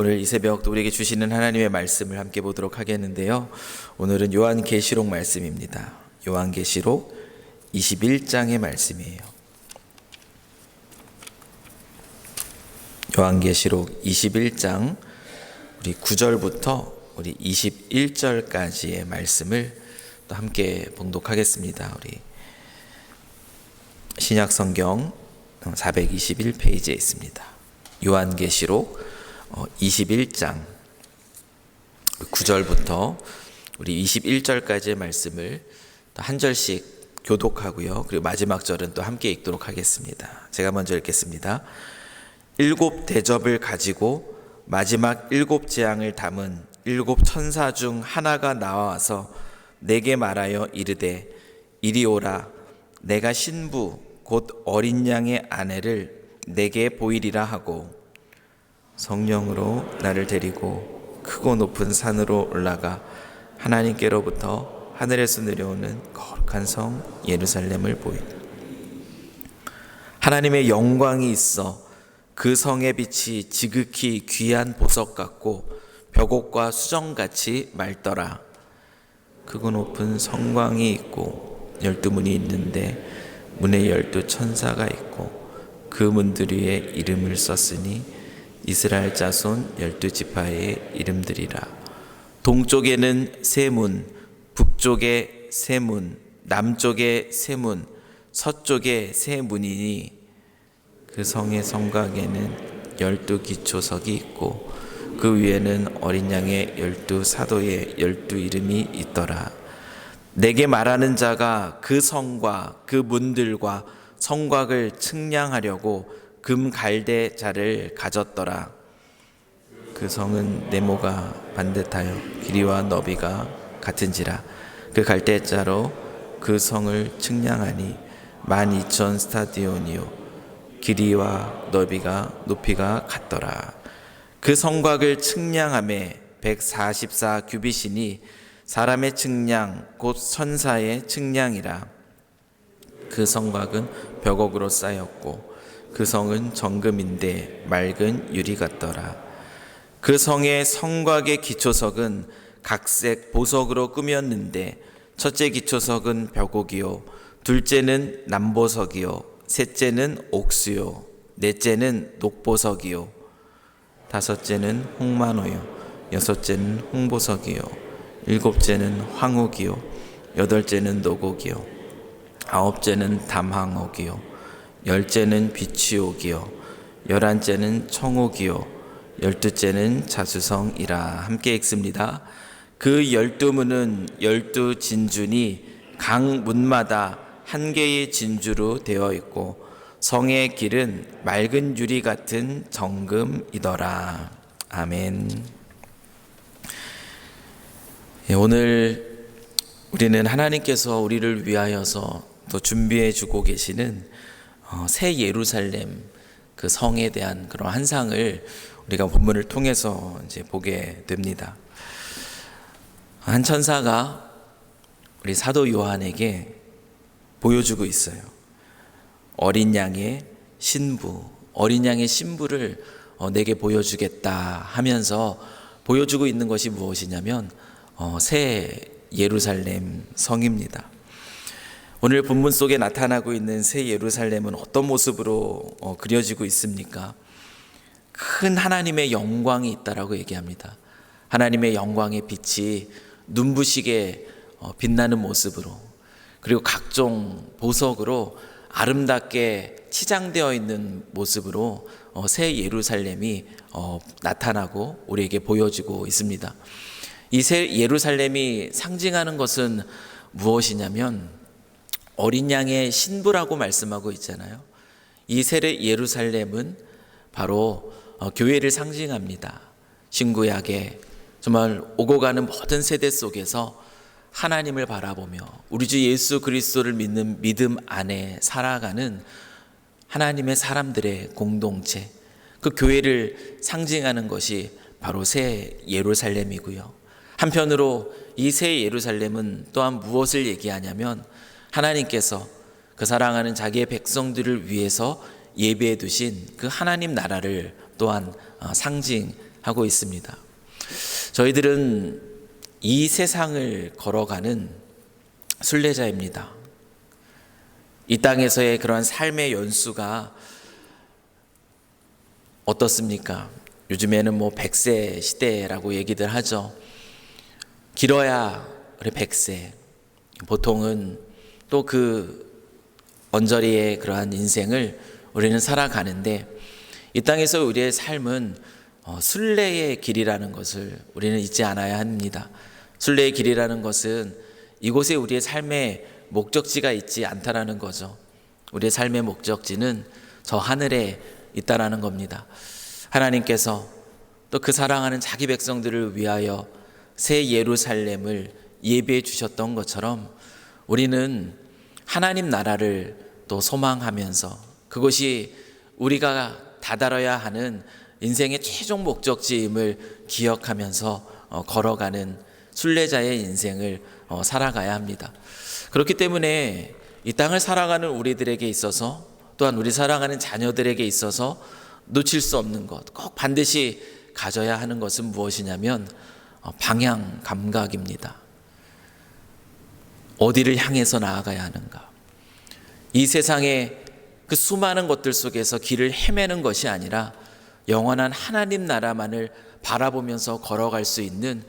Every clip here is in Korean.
오늘 이 새벽 또 우리에게 주시는 하나님의 말씀을 함께 보도록 하겠는데요. 오늘은 요한계시록 말씀입니다. 요한계시록 21장의 말씀이에요. 요한계시록 21장 우리 9절부터 우리 21절까지의 말씀을 또 함께 봉독하겠습니다. 우리 신약 성경 421페이지에 있습니다. 요한계시록 21장 9절부터 우리 21절까지의 말씀을 또한 절씩 교독하고요. 그리고 마지막 절은 또 함께 읽도록 하겠습니다. 제가 먼저 읽겠습니다. 일곱 대접을 가지고 마지막 일곱 재앙을 담은 일곱 천사 중 하나가 나와서 내게 말하여 이르되 이리 오라 내가 신부 곧 어린 양의 아내를 내게 보이리라 하고 성령으로 나를 데리고 크고 높은 산으로 올라가 하나님께로부터 하늘에서 내려오는 거룩한 성 예루살렘을 보이다. 하나님의 영광이 있어 그 성의 빛이 지극히 귀한 보석 같고 벽옥과 수정같이 맑더라. 크고 높은 성광이 있고 열두 문이 있는데 문에 열두 천사가 있고 그 문들 위에 이름을 썼으니 이스라엘 자손 열두 지파의 이름들이라. 동쪽에는 세 문, 북쪽에 세 문, 남쪽에 세 문, 서쪽에 세 문이니 그 성의 성곽에는 열두 기초석이 있고 그 위에는 어린 양의 열두 사도의 열두 이름이 있더라. 내게 말하는 자가 그 성과 그 문들과 성곽을 측량하려고 금 갈대 자를 가졌더라. 그 성은 네모가 반듯하여 길이와 너비가 같은지라 그 갈대 자로 그 성을 측량하니 만 이천 스타디온이요 길이와 너비가 높이가 같더라. 그 성곽을 측량함에 144 규빗이니 사람의 측량 곧 선사의 측량이라. 그 성곽은 벽옥으로 쌓였고 그 성은 정금인데 맑은 유리 같더라. 그 성의 성곽의 기초석은 각색 보석으로 꾸몄는데 첫째 기초석은 벽옥이요. 둘째는 남보석이요. 셋째는 옥수요. 넷째는 녹보석이요. 다섯째는 홍만호요. 여섯째는 홍보석이요. 일곱째는 황옥이요. 여덟째는 노곡이요. 아홉째는 담황옥이요 열째는 비취옥이요 열한째는 청옥이요 열두째는 자수성이라 함께 읽습니다. 그 열두 문은 열두 진준이 각 문마다 한 개의 진주로 되어 있고 성의 길은 맑은 유리 같은 정금이더라. 아멘. 예, 오늘 우리는 하나님께서 우리를 위하여서 또 준비해 주고 계시는 어, 새 예루살렘 그 성에 대한 그런 환상을 우리가 본문을 통해서 이제 보게 됩니다. 한 천사가 우리 사도 요한에게 보여주고 있어요. 어린 양의 신부, 어린 양의 신부를 어, 내게 보여주겠다 하면서 보여주고 있는 것이 무엇이냐면 어, 새 예루살렘 성입니다. 오늘 본문 속에 나타나고 있는 새 예루살렘은 어떤 모습으로 어, 그려지고 있습니까? 큰 하나님의 영광이 있다라고 얘기합니다. 하나님의 영광의 빛이 눈부시게 빛나는 모습으로 그리고 각종 보석으로 아름답게 치장되어 있는 모습으로 새 예루살렘이 나타나고 우리에게 보여지고 있습니다. 이 새 예루살렘이 상징하는 것은 무엇이냐면 어린 양의 신부라고 말씀하고 있잖아요. 이새 예루살렘은 바로 교회를 상징합니다. 신구약에 정말 오고 가는 모든 세대 속에서 하나님을 바라보며 우리 주 예수 그리스도를 믿는 믿음 안에 살아가는 하나님의 사람들의 공동체, 그 교회를 상징하는 것이 바로 새 예루살렘이고요. 한편으로 이 새 예루살렘은 또한 무엇을 얘기하냐면 하나님께서 그 사랑하는 자기의 백성들을 위해서 예배해 두신 그 하나님 나라를 또한 상징하는 하고 있습니다. 저희들은 이 세상을 걸어가는 순례자입니다. 이 땅에서의 그러한 삶의 연수가 어떻습니까? 요즘에는 뭐 100세 시대라고 얘기들 하죠. 길어야 우리 100세. 보통은 또 그 언저리의 그러한 인생을 우리는 살아가는데 이 땅에서 우리의 삶은 어, 순례의 길이라는 것을 우리는 잊지 않아야 합니다. 순례의 길이라는 것은 이곳에 우리의 삶의 목적지가 있지 않다라는 거죠. 우리의 삶의 목적지는 저 하늘에 있다라는 겁니다. 하나님께서 또 그 사랑하는 자기 백성들을 위하여 새 예루살렘을 예비해 주셨던 것처럼 우리는 하나님 나라를 또 소망하면서 그것이 우리가 다다뤄야 하는 인생의 최종 목적지임을 기억하면서 어, 걸어가는 순례자의 인생을 어, 살아가야 합니다. 그렇기 때문에 이 땅을 살아가는 우리들에게 있어서 또한 우리 사랑하는 자녀들에게 있어서 놓칠 수 없는 것, 꼭 반드시 가져야 하는 것은 무엇이냐면 어, 방향 감각입니다. 어디를 향해서 나아가야 하는가? 이 세상의 그 수많은 것들 속에서 길을 헤매는 것이 아니라 영원한 하나님 나라만을 바라보면서 걸어갈 수 있는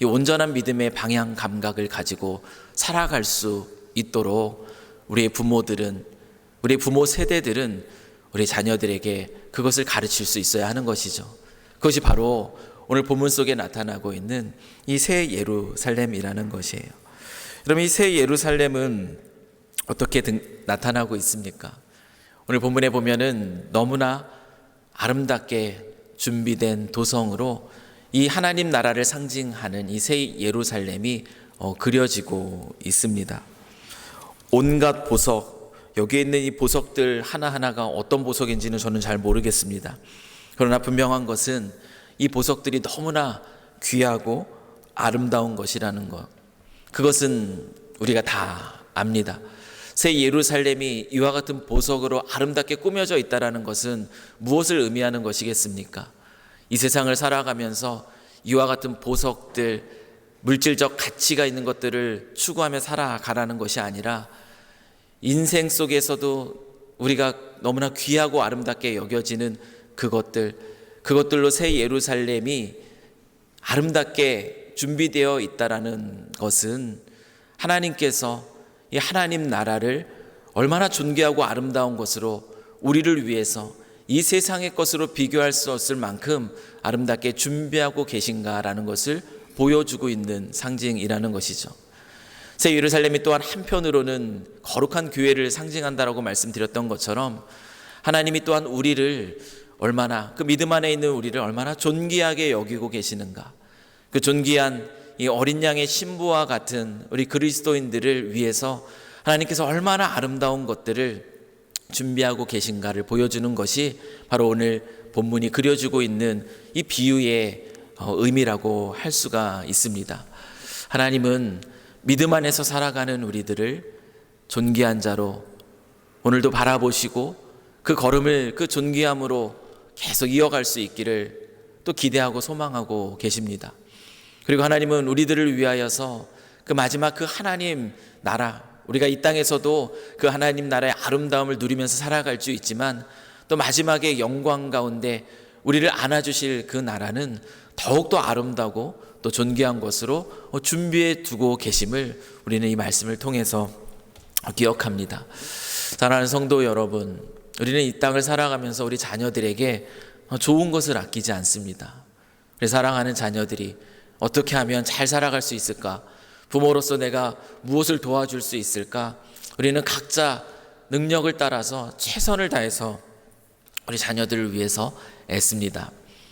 이 온전한 믿음의 방향 감각을 가지고 살아갈 수 있도록 우리의 부모들은 우리 부모 세대들은 우리 자녀들에게 그것을 가르칠 수 있어야 하는 것이죠. 그것이 바로 오늘 본문 속에 나타나고 있는 이 새 예루살렘이라는 것이에요. 그럼 이 새 예루살렘은 어떻게 등, 나타나고 있습니까? 오늘 본문에 보면은 너무나 아름답게 준비된 도성으로 이 하나님 나라를 상징하는 이 새 예루살렘이 어, 그려지고 있습니다. 온갖 보석, 여기에 있는 이 보석들 하나하나가 어떤 보석인지는 저는 잘 모르겠습니다. 그러나 분명한 것은 이 보석들이 너무나 귀하고 아름다운 것이라는 것. 그것은 우리가 다 압니다. 새 예루살렘이 이와 같은 보석으로 아름답게 꾸며져 있다라는 것은 무엇을 의미하는 것이겠습니까? 이 세상을 살아가면서 이와 같은 보석들, 물질적 가치가 있는 것들을 추구하며 살아가라는 것이 아니라 인생 속에서도 우리가 너무나 귀하고 아름답게 여겨지는 그것들, 그것들로 새 예루살렘이 아름답게 준비되어 있다라는 것은 하나님께서 이 하나님 나라를 얼마나 존귀하고 아름다운 것으로 우리를 위해서 이 세상의 것으로 비교할 수 없을 만큼 아름답게 준비하고 계신가라는 것을 보여주고 있는 상징이라는 것이죠. 새 예루살렘이 또한 한편으로는 거룩한 교회를 상징한다라고 말씀드렸던 것처럼 하나님이 또한 우리를 얼마나 그 믿음 안에 있는 우리를 얼마나 존귀하게 여기고 계시는가. 그 존귀한 이 어린 양의 신부와 같은 우리 그리스도인들을 위해서 하나님께서 얼마나 아름다운 것들을 준비하고 계신가를 보여주는 것이 바로 오늘 본문이 그려주고 있는 이 비유의 어, 의미라고 할 수가 있습니다. 하나님은 믿음 안에서 살아가는 우리들을 존귀한 자로 오늘도 바라보시고 그 걸음을 그 존귀함으로 계속 이어갈 수 있기를 또 기대하고 소망하고 계십니다. 그리고 하나님은 우리들을 위하여서 그 마지막 그 하나님 나라, 우리가 이 땅에서도 그 하나님 나라의 아름다움을 누리면서 살아갈 수 있지만 또 마지막에 영광 가운데 우리를 안아주실 그 나라는 더욱더 아름다고 또 존귀한 것으로 준비해 두고 계심을 우리는 이 말씀을 통해서 기억합니다. 사랑하는 성도 여러분, 우리는 이 땅을 살아가면서 우리 자녀들에게 좋은 것을 아끼지 않습니다. 우리 사랑하는 자녀들이 어떻게 하면 잘 살아갈 수 있을까? 부모로서 내가 무엇을 도와줄 수 있을까? 우리는 각자 능력을 따라서 최선을 다해서 우리 자녀들을 위해서 애씁니다.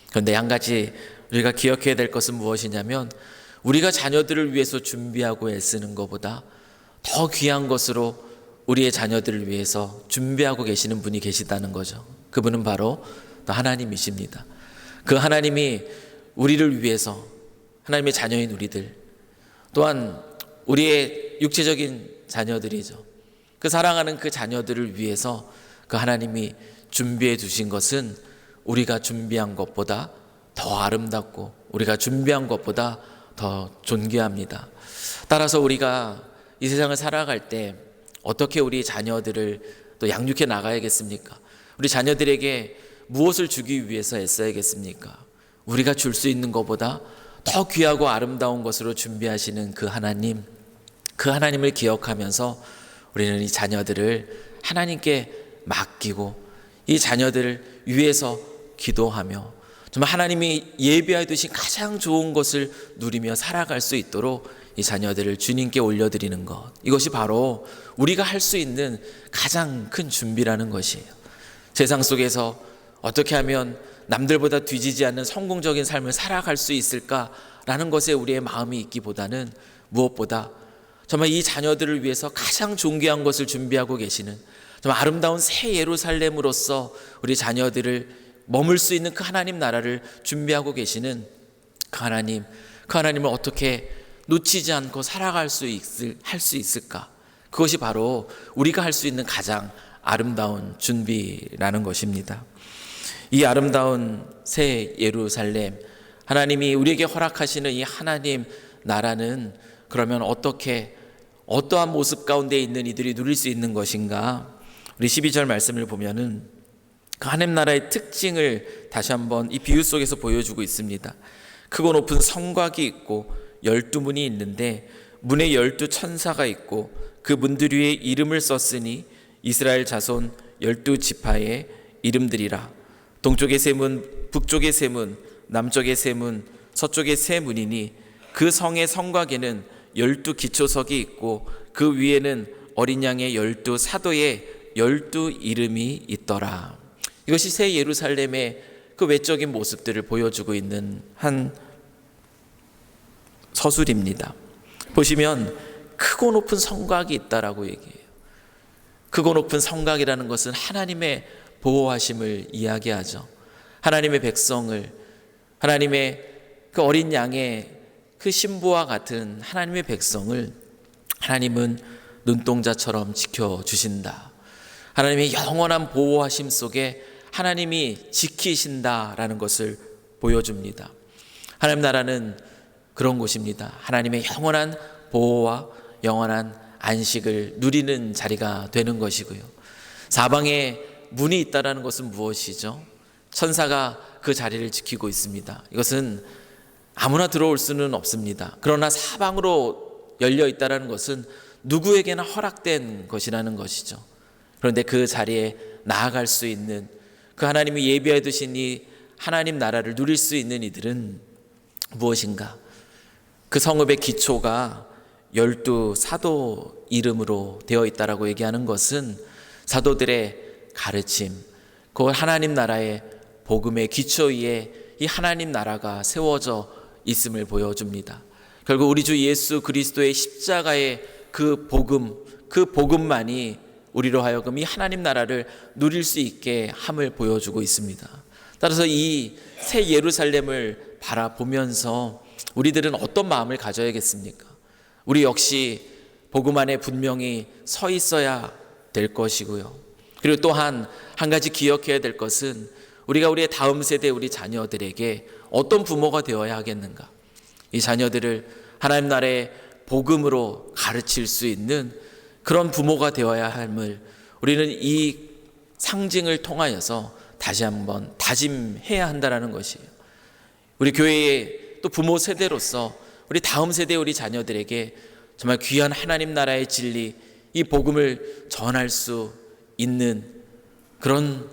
그런데 한 가지 우리가 기억해야 될 것은 무엇이냐면 우리가 자녀들을 위해서 준비하고 애쓰는 것보다 더 귀한 것으로 우리의 자녀들을 위해서 준비하고 계시는 분이 계시다는 거죠. 그분은 바로 하나님이십니다. 그 하나님이 우리를 위해서 하나님의 자녀인 우리들 또한 우리의 육체적인 자녀들이죠. 그 사랑하는 그 자녀들을 위해서 그 하나님이 준비해 두신 것은 우리가 준비한 것보다 더 아름답고 우리가 준비한 것보다 더 존귀합니다. 따라서 우리가 이 세상을 살아갈 때 어떻게 우리 자녀들을 또 양육해 나가야겠습니까? 우리 자녀들에게 무엇을 주기 위해서 애써야겠습니까? 우리가 줄 수 있는 것보다 더 귀하고 아름다운 것으로 준비하시는 그 하나님, 그 하나님을 기억하면서 우리는 이 자녀들을 하나님께 맡기고 이 자녀들을 위해서 기도하며 정말 하나님이 예비하여 두신 가장 좋은 것을 누리며 살아갈 수 있도록 이 자녀들을 주님께 올려드리는 것. 이것이 바로 우리가 할 수 있는 가장 큰 준비라는 것이에요. 세상 속에서 어떻게 하면 남들보다 뒤지지 않는 성공적인 삶을 살아갈 수 있을까라는 것에 우리의 마음이 있기보다는 무엇보다 정말 이 자녀들을 위해서 가장 존귀한 것을 준비하고 계시는 정말 아름다운 새 예루살렘으로서 우리 자녀들을 머물 수 있는 그 하나님 나라를 준비하고 계시는 그 하나님, 그 하나님을 어떻게 놓치지 않고 살아갈 수 있을 할 수 있을까? 그것이 바로 우리가 할 수 있는 가장 아름다운 준비라는 것입니다. 이 아름다운 새 예루살렘, 하나님이 우리에게 허락하시는 이 하나님 나라는 그러면 어떻게 어떠한 모습 가운데 있는 이들이 누릴 수 있는 것인가? 우리 12절 말씀을 보면은 그 하나님 나라의 특징을 다시 한번 이 비유 속에서 보여주고 있습니다. 크고 높은 성곽이 있고 열두 문이 있는데 문에 열두 천사가 있고 그 문들 위에 이름을 썼으니 이스라엘 자손 열두 지파의 이름들이라. 동쪽의 세 문, 북쪽의 세 문, 남쪽의 세 문, 서쪽의 세 문이니 그 성의 성곽에는 열두 기초석이 있고 그 위에는 어린 양의 열두 사도의 열두 이름이 있더라. 이것이 새 예루살렘의 그 외적인 모습들을 보여주고 있는 한 서술입니다. 보시면 크고 높은 성곽이 있다라고 얘기해요. 크고 높은 성곽이라는 것은 하나님의 보호하심을 이야기하죠. 하나님의 백성을 하나님의 그 어린 양의 그 신부와 같은 하나님의 백성을 하나님은 눈동자처럼 지켜 주신다. 하나님의 영원한 보호하심 속에 하나님이 지키신다라는 것을 보여줍니다. 하나님 나라는 그런 곳입니다. 하나님의 영원한 보호와 영원한 안식을 누리는 자리가 되는 것이고요. 사방에 문이 있다라는 것은 무엇이죠? 천사가 그 자리를 지키고 있습니다. 이것은 아무나 들어올 수는 없습니다. 그러나 사방으로 열려 있다라는 것은 누구에게나 허락된 것이라는 것이죠. 그런데 그 자리에 나아갈 수 있는 그 하나님이 예비해 두신 이 하나님 나라를 누릴 수 있는 이들은 무엇인가? 그 성읍의 기초가 열두 사도 이름으로 되어 있다라고 얘기하는 것은 사도들의 가르침, 그 하나님 나라의 복음의 기초 위에 이 하나님 나라가 세워져 있음을 보여줍니다. 결국 우리 주 예수 그리스도의 십자가의 그 복음, 그 복음만이 우리로 하여금 이 하나님 나라를 누릴 수 있게 함을 보여주고 있습니다. 따라서 이 새 예루살렘을 바라보면서 우리들은 어떤 마음을 가져야겠습니까? 우리 역시 복음 안에 분명히 서 있어야 될 것이고요. 그리고 또한 한 가지 기억해야 될 것은 우리가 우리의 다음 세대 우리 자녀들에게 어떤 부모가 되어야 하겠는가? 이 자녀들을 하나님 나라의 복음으로 가르칠 수 있는 그런 부모가 되어야 함을 우리는 이 상징을 통하여서 다시 한번 다짐해야 한다라는 것이에요. 우리 교회의 또 부모 세대로서 우리 다음 세대 우리 자녀들에게 정말 귀한 하나님 나라의 진리, 이 복음을 전할 수 있는 그런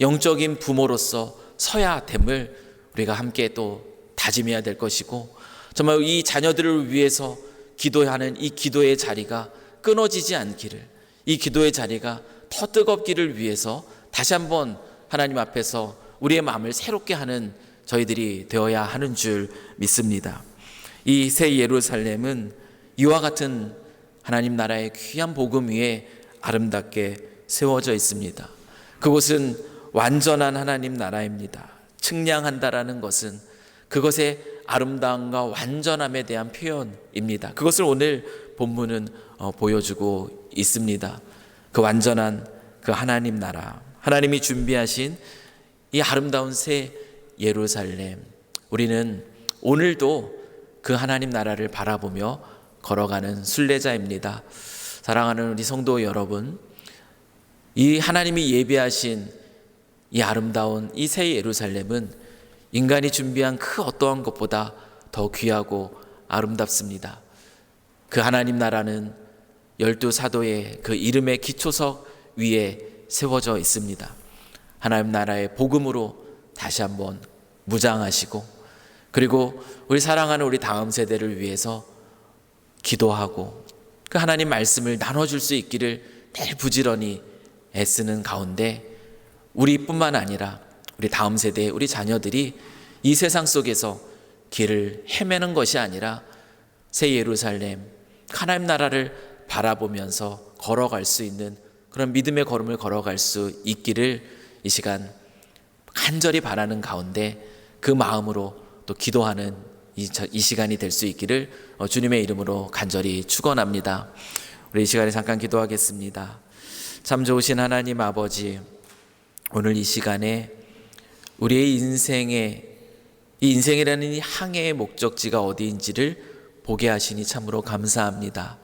영적인 부모로서 서야 됨을 우리가 함께 또 다짐해야 될 것이고 정말 이 자녀들을 위해서 기도하는 이 기도의 자리가 끊어지지 않기를 이 기도의 자리가 더 뜨겁기를 위해서 다시 한번 하나님 앞에서 우리의 마음을 새롭게 하는 저희들이 되어야 하는 줄 믿습니다. 이 새 예루살렘은 이와 같은 하나님 나라의 귀한 복음 위에 아름답게 세워져 있습니다. 그곳은 완전한 하나님 나라입니다. 측량한다라는 것은 그것의 아름다움과 완전함에 대한 표현입니다. 그것을 오늘 본문은 어, 보여주고 있습니다. 그 완전한 그 하나님 나라, 하나님이 준비하신 이 아름다운 새 예루살렘, 우리는 오늘도 그 하나님 나라를 바라보며 걸어가는 순례자입니다. 사랑하는 우리 성도 여러분, 이 하나님이 예비하신 이 아름다운 이 새 예루살렘은 인간이 준비한 그 어떠한 것보다 더 귀하고 아름답습니다. 그 하나님 나라는 열두 사도의 그 이름의 기초석 위에 세워져 있습니다. 하나님 나라의 복음으로 다시 한번 무장하시고 그리고 우리 사랑하는 우리 다음 세대를 위해서 기도하고 그 하나님 말씀을 나눠줄 수 있기를 늘 부지런히 애쓰는 가운데 우리뿐만 아니라 우리 다음 세대 우리 자녀들이 이 세상 속에서 길을 헤매는 것이 아니라 새 예루살렘 하나님 나라를 바라보면서 걸어갈 수 있는 그런 믿음의 걸음을 걸어갈 수 있기를 이 시간 간절히 바라는 가운데 그 마음으로 또 기도하는 이, 저- 이 시간이 될 수 있기를 어, 주님의 이름으로 간절히 축원합니다. 우리 이 시간에 잠깐 기도하겠습니다. 참 좋으신 하나님 아버지 오늘 이 시간에 우리의 인생의 이 인생이라는 이 항해의 목적지가 어디인지를 보게 하시니 참으로 감사합니다.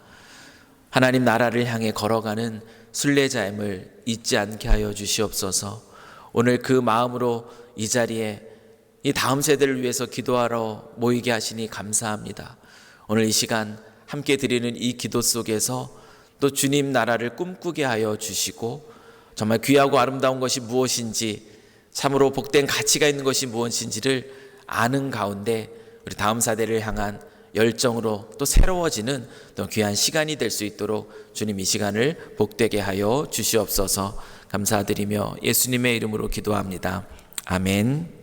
하나님 나라를 향해 걸어가는 순례자임을 잊지 않게 하여 주시옵소서. 오늘 그 마음으로 이 자리에 이 다음 세대를 위해서 기도하러 모이게 하시니 감사합니다. 오늘 이 시간 함께 드리는 이 기도 속에서 또 주님 나라를 꿈꾸게 하여 주시고 정말 귀하고 아름다운 것이 무엇인지 참으로 복된 가치가 있는 것이 무엇인지를 아는 가운데 우리 다음 세대를 향한 열정으로 또 새로워지는 또 귀한 시간이 될 수 있도록 주님 이 시간을 복되게 하여 주시옵소서 감사드리며 예수님의 이름으로 기도합니다. 아멘.